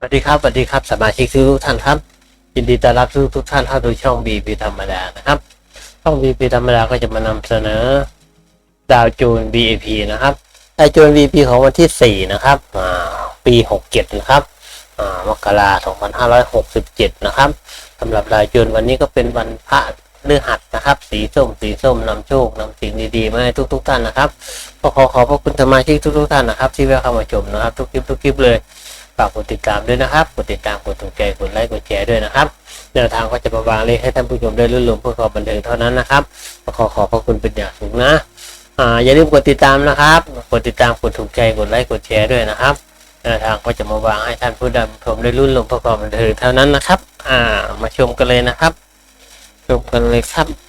สวัสดีครับสวัสดีครับสมาชิกทุกท่านครับยินดีต้อนรับทุกทุกท่านเข้าสู่ช่องบีพีธรรมดานะครับ ช่องบีพีธรรมดาก็จะมานำเสนอดาวจูน BAP นะครับดาวจูน BAP ของวันที่4นะครับอ่าปี67นะครับมกราสอ่ามกราคม2567นะครับสำหรับดาวจูนวันนี้ก็เป็นวันพระฤหัสนะครับ สีส้มสีส้มนำโชคนำสิ่งดีๆมาให้ทุก ๆ ท่านนะครับก็ขอขอบพระคุณสมาชิกทุกๆท่านนะครับ ที่แวะเข้ามาชมนะครับ ทุกคลิปทุกคลิปเลย ฝากกดติดตามด้วยนะครับ กดติดตาม กดถูกใจ กดไลค์ กดแชร์ด้วยนะครับ แนวทางก็จะประวางเลขให้ท่านผู้ชมได้รื่นรมเพื่อความบันเทิงเท่านั้นนะครับ ขอขอบพระคุณเป็นอย่างสูงนะอ่าอย่าลืมกดติดตามนะครับ กดติดตาม กดถูกใจ กดไลค์ กดแชร์ด้วยนะครับ แนวทางก็จะมาวางให้ท่านผู้ดำชมได้รุ่นรมเพื่อความบันเทิงเท่านั้นนะครับ อ่า มาชมกันเลยนะครับ ชมกันเลยครับ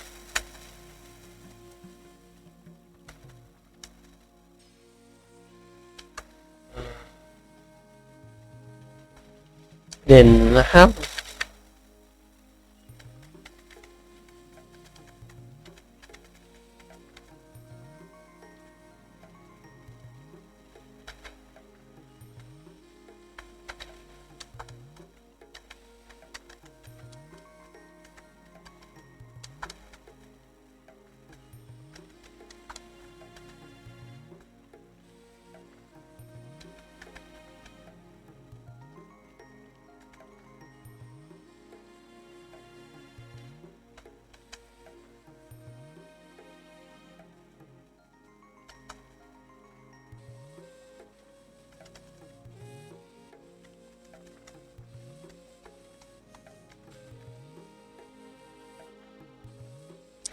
เด่นนะครับ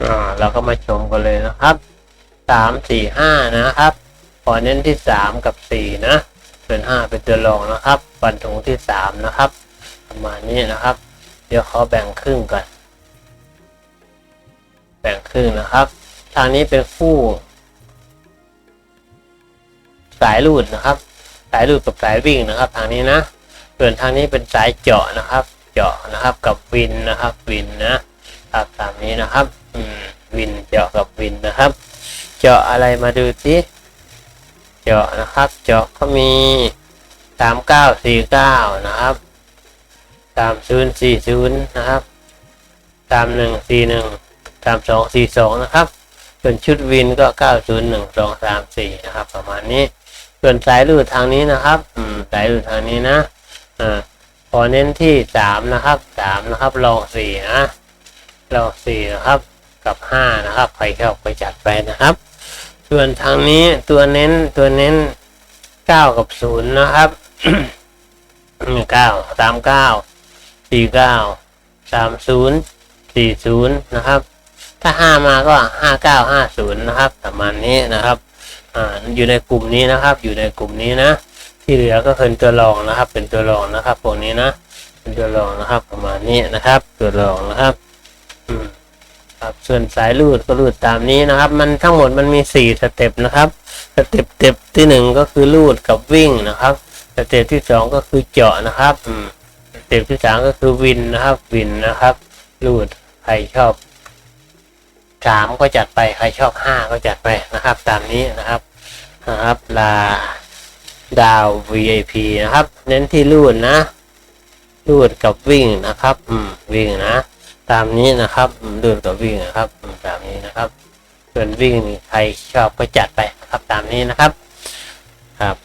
อ่าเราก็มาชมกันเลยนะครับสามสี่ห้านะครับขอเน้นที่สามกับสี่นะเป็นห้าเป็นตัวรองนะครับฟันธงที่สามนะครับ ประมาณนี้นะครับ เดี๋ยวขาแบ่งครึ่งก่อนแบ่งครึ่งนะครับ ทางนี้เป็นคู่ สายรูดนะครับ สายรูดกับสายวิ่งนะครับ ทางนี้นะส่วนทางนี้เป็นสายเจาะนะครับ เจาะนะครับกับวินนะครับ วินนะครับตามนี้นะครับ วินเจาะกับวินนะครับ เจาะอะไรมาดูสิเจาะนะครับ เจาะก็มีสามเก้าสี่เก้านะครับสามศูนย์สี่ศูนย์นะครับสามหนึ่งสี่หนึ่งสามสองสี่สองนะครับส่วนชุดวินก็เก้าศูนย์หนึ่งสองสามสี่นะครับ ประมาณนี้ ส่วนสายรูดทางนี้นะครับอืมสายรูดทางนี้นะอ่าขอเน้นที่สามนะครับสามนะครับลองสี่นะลองสี่นะครับ กับห้านะครับใครชอบไปจัดไปนะครับ ส่วนทางนี้ตัวเน้นตัวเน้นเก้ากับศูนย์นะครับเก้าสามเก้าสี่เก้าสามศูนย์สี่ศูนย์นะครับ ถ้าห้ามาก็ห้าเก้าห้าศูนย์นะครับประมาณนี้นะครับออยู่ในกลุ่มนี้นะครับ อยู่ในกลุ่มนี้นะ ที่เหลือก็เป็นตัวรองนะครับ เป็นตัวรองนะครับพวกนี้นะเป็นตัวรองนะครับ ประมาณนี้นะครับ ตัวรองนะครับ อืม ครับส่วนสายรูดก็รูดตามนี้นะครับ มันทั้งหมดมันมีสี่สเต็ปนะครับสเต็ปเต็ปที่หนึ่งก็คือรูดกับวิ่งนะครับสเต็ปที่สองก็คือเจาะนะครับสเต็ปที่สามก็คือวินนะครับวินนะครับ รูดใครชอบสามก็จัดไปใครชอบห้าก็จัดไปนะครับ ตามนี้นะครับนะครับลาดาว VIP นะครับ เน้นที่รูดนะรูดกับวิ่งนะครับ อืม วิ่งนะ ตามนี้นะครับอืมรูดกับวิ่งนะครับตามนี้นะครับส่วนวิ่งนี่ใครชอบก็จัดไปนะครับตามนี้นะครับครับ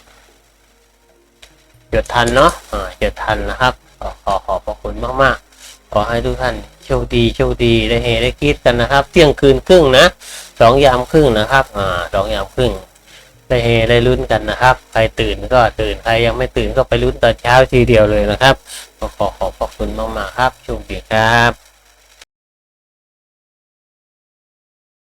จดทันเนาะจดทันนะครับขอขอขอบพระคุณมากๆ ขอให้ทุกท่านโชคดีโชคดีได้เฮได้คิดกันนะครับ เที่ยงคืนครึ่งนะสองยามครึ่งนะครับอ่าสองยามครึ่งได้เฮได้ลุ้นกันนะครับ ใครตื่นก็ตื่นใครยังไม่ตื่นก็ไปลุ้นตอนเช้าทีเดียวเลยนะครับขอขอบพระคุณมากๆครับโชคดีครับ